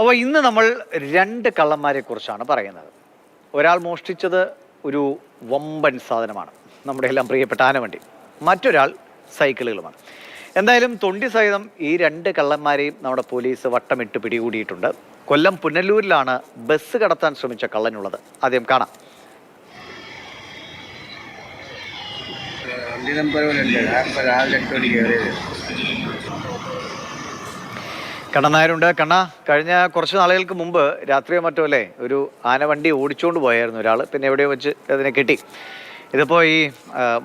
അപ്പോൾ ഇന്ന് നമ്മൾ രണ്ട് കള്ളന്മാരെ കുറിച്ചാണ് പറയുന്നത്. ഒരാൾ മോഷ്ടിച്ചത് ഒരു വമ്പൻ സാധനമാണ്. നമ്മുടെ എല്ലാം പ്രിയപ്പെട്ട ആനവണ്ടി മറ്റൊരാൾ സൈക്കിളുകളുമാണ്. എന്തായാലും തൊണ്ടി സഹിതം ഈ രണ്ട് കള്ളന്മാരെയും നമ്മുടെ പോലീസ് വട്ടമിട്ട് പിടികൂടിയിട്ടുണ്ട്. കൊല്ലം പുനലൂരിലാണ് ബസ് കടത്താൻ ശ്രമിച്ച കള്ളനുള്ളത്. ആദ്യം കാണാം. വണ്ടി നമ്പർ രാവിലെ എട്ട് മണിക്ക് കയറിയത്. കണ്ണനായരുണ്ട്. കണ്ണ കഴിഞ്ഞ കുറച്ച് നാളുകൾക്ക് മുമ്പ് രാത്രിയോ മറ്റോ അല്ലേ ഒരു ആന വണ്ടി ഓടിച്ചുകൊണ്ട് പോയായിരുന്നു ഒരാൾ പിന്നെ എവിടെയോ വെച്ച് അതിനെ കിട്ടി. ഇതിപ്പോൾ ഈ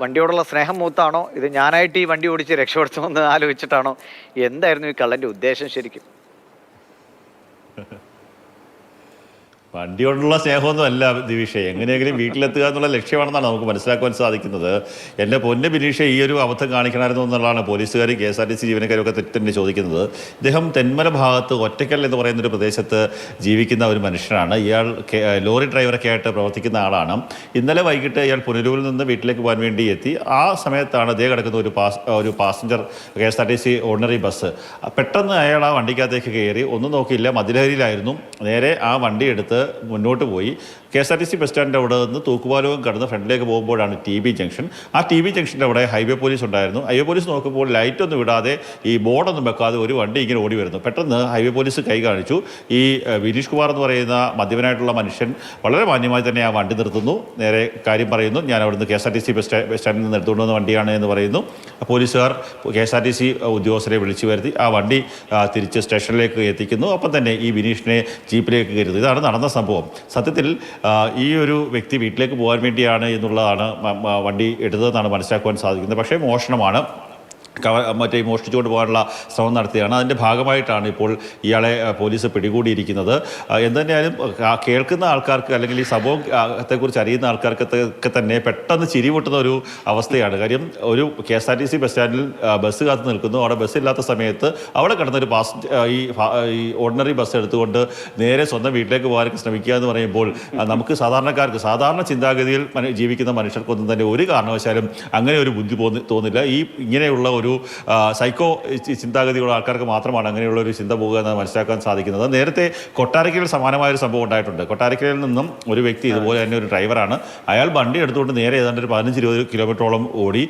വണ്ടിയോടുള്ള സ്നേഹം മൂത്താണോ ഇത് ഞാനായിട്ട് ഈ വണ്ടി ഓടിച്ച് രക്ഷപ്പെടുത്തുമെന്ന് ആലോചിച്ചിട്ടാണോ എന്തായിരുന്നു ഈ കള്ളന്റെ ഉദ്ദേശം ശരിക്കും? വണ്ടിയോടുള്ള സ്നേഹമൊന്നും അല്ല ദിവിഷ. എങ്ങനെയെങ്കിലും വീട്ടിലെത്തുക എന്നുള്ള ലക്ഷ്യമാണെന്നാണ് നമുക്ക് മനസ്സിലാക്കുവാൻ സാധിക്കുന്നത്. എന്റെ പൊന്ന് ബിനീഷ ഈ ഒരു അബദ്ധം കാണിക്കണമായിരുന്നു എന്നുള്ളതാണ് പോലീസുകാർ K S R T C ജീവനക്കാരൊക്കെ ചോദിക്കുന്നത്. ഇദ്ദേഹം തെന്മല ഭാഗത്ത് ഒറ്റക്കൽ എന്ന് പറയുന്ന ഒരു പ്രദേശത്ത് ജീവിക്കുന്ന ഒരു മനുഷ്യനാണ്. ഇയാൾ ലോറി ഡ്രൈവറൊക്കെ ആയിട്ട് പ്രവർത്തിക്കുന്ന ആളാണ്. ഇന്നലെ വൈകിട്ട് ഇയാൾ പുനലൂരിൽ നിന്ന് വീട്ടിലേക്ക് പോകാൻ വേണ്ടി എത്തി. ആ സമയത്താണ് ഇതേ കിടക്കുന്ന ഒരു പാസ് ഒരു passenger K S R T C ordinary bus. പെട്ടെന്ന് അയാൾ ആ വണ്ടിക്കകത്തേക്ക് കയറി. ഒന്നും നോക്കിയില്ല. മതിലഹരിയിലായിരുന്നു നേരെ ആ വണ്ടി എടുത്ത് മുന്നോട്ട് പോയി. K S R T C bus സ്റ്റാൻഡിന്റെ അവിടെ നിന്ന് തൂക്കുപാലവും കടന്ന് ഫ്രണ്ടിലേക്ക് പോകുമ്പോഴാണ് ടി ബി ജംഗ്ഷൻ. ആ ടി ബി ജംഗ്ഷന്റെ അവിടെ ഹൈവേ പോലീസ് ഉണ്ടായിരുന്നു. ഹൈവേ പോലീസ് നോക്കുമ്പോൾ ലൈറ്റ് ഒന്നും വിടാതെ ഈ ബോർഡൊന്നും വെക്കാതെ ഒരു വണ്ടി ഇങ്ങനെ ഓടി വരുന്നു. പെട്ടെന്ന് ഹൈവേ പോലീസ് കൈ കാണിച്ചു. ഈ വിനീഷ് കുമാർ എന്ന് പറയുന്ന മദ്യപനായിട്ടുള്ള മനുഷ്യൻ വളരെ മാന്യമായി തന്നെ ആ വണ്ടി നിർത്തുന്നു. നേരെ കാര്യം പറയുന്നു ഞാൻ അവിടുന്ന് K S R T C bus stand- bus സ്റ്റാൻഡിൽ നിന്ന് എടുത്തുകൊണ്ട് വന്ന വണ്ടിയാണ് എന്ന് പറയുന്നു. പോലീസുകാർ K S R T C ഉദ്യോഗസ്ഥരെ വിളിച്ചു വരുത്തി. ആ വണ്ടി തിരിച്ച് സ്റ്റേഷനിലേക്ക് എത്തിക്കുന്നു. അപ്പം തന്നെ ഈ വിനീഷിനെ ജീപ്പിലേക്ക് കയറുന്നു ഇതാണ് നടന്ന സംഭവം. സത്യത്തിൽ ഈ ഒരു വ്യക്തി വീട്ടിലേക്ക് പോകാൻ വേണ്ടിയാണ് എന്നുള്ളതാണ് വണ്ടി എടുത്തതെന്നാണ് മനസ്സിലാക്കുവാൻ സാധിക്കുന്നത്. പക്ഷേ മോഷണമാണ്. കവ മറ്റേ മോഷ്ടിച്ചുകൊണ്ട് പോകാനുള്ള ശ്രമം നടത്തിയാണ് അതിന്റെ ഭാഗമായിട്ടാണ് ഇപ്പോൾ ഇയാളെ പോലീസ് പിടികൂടിയിരിക്കുന്നത്. ആ, എന്ത് തന്നെയായാലും ആ, കേൾക്കുന്ന ആൾക്കാർക്ക് അല്ലെങ്കിൽ ഈ സംഭവത്തെക്കുറിച്ച് അറിയുന്ന ആൾക്കാർക്കൊക്കെ തന്നെ പെട്ടെന്ന് ചിരി പൊട്ടുന്ന ഒരു അവസ്ഥയാണ്. കാര്യം ഒരു K S R T C bus സ്റ്റാൻഡിൽ ബസ് കാത്ത് നിൽക്കുന്നു. അവിടെ ബസ് ഇല്ലാത്ത സമയത്ത് അവിടെ കിടന്നൊരു പാസ് ഈ ഓർഡിനറി ബസ് എടുത്തുകൊണ്ട് നേരെ സ്വന്തം വീട്ടിലേക്ക് പോകാനൊക്കെ ശ്രമിക്കുക എന്ന് പറയുമ്പോൾ നമുക്ക് സാധാരണക്കാർക്ക് സാധാരണ ചിന്താഗതിയിൽ ജീവിക്കുന്ന മനുഷ്യർക്കൊന്നും തന്നെ ഒരു കാരണവശാലും അങ്ങനെ ഒരു ബുദ്ധി തോന്നില്ല. ഈ ഇങ്ങനെയുള്ള ഒരു ആ, സൈക്കോ ചിന്താഗതിയുള്ള ആൾക്കാർക്ക് മാത്രമാണ് അങ്ങനെയുള്ള ഒരു ചിന്ത പോകുക എന്ന് മനസ്സിലാക്കാൻ സാധിക്കുന്നത്. നേരത്തെ കൊട്ടാരക്കരയിൽ സമാനമായ ഒരു സംഭവം ഉണ്ടായിട്ടുണ്ട്. കൊട്ടാരക്കരയിൽ നിന്നും ഒരു വ്യക്തി ഇതുപോലെ തന്നെ ഒരു ഡ്രൈവറാണ്. അയാൾ വണ്ടി എടുത്തുകൊണ്ട് നേരെ ഏതാണ്ട് ഒരു പതിനഞ്ച് ഇരുപത് കിലോമീറ്ററോളം ഓടി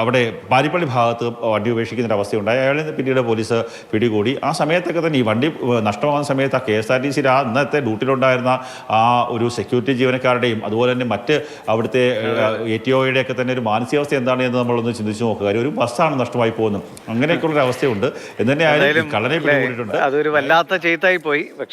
അവിടെ പാരിപ്പള്ളി ഭാഗത്ത് വണ്ടി ഉപേക്ഷിക്കുന്ന ഒരു അവസ്ഥയുണ്ടായി. അയാളെ പിന്നീട് പോലീസ് പിടികൂടി. ആ സമയത്തൊക്കെ തന്നെ ഈ വണ്ടി നഷ്ടമാകുന്ന സമയത്ത് ആ കെ എസ് ആർ ടി സിയിൽ ആ അന്നത്തെ ഡ്യൂട്ടിയിലുണ്ടായിരുന്ന ആ ഒരു സെക്യൂരിറ്റി ജീവനക്കാരുടെയും അതുപോലെ തന്നെ മറ്റ് അവിടുത്തെ എ ടി ഒയുടെ ഒക്കെ തന്നെ ഒരു മാനസികാവസ്ഥ എന്താണ് എന്ന് നമ്മളൊന്ന് ചിന്തിച്ചു നോക്കുക. കാര്യം ഒരു ബസ്സാണ് നഷ്ടമായി പോകുന്നത്. അങ്ങനെയൊക്കെയുള്ള ഒരു അവസ്ഥയുണ്ട് എന്ന് തന്നെ ആയാലും കള്ളനെ പിടികൂടിയിട്ടുണ്ട്. അതൊരു വല്ലാത്ത ചെയ്തായി പോയി. പക്ഷേ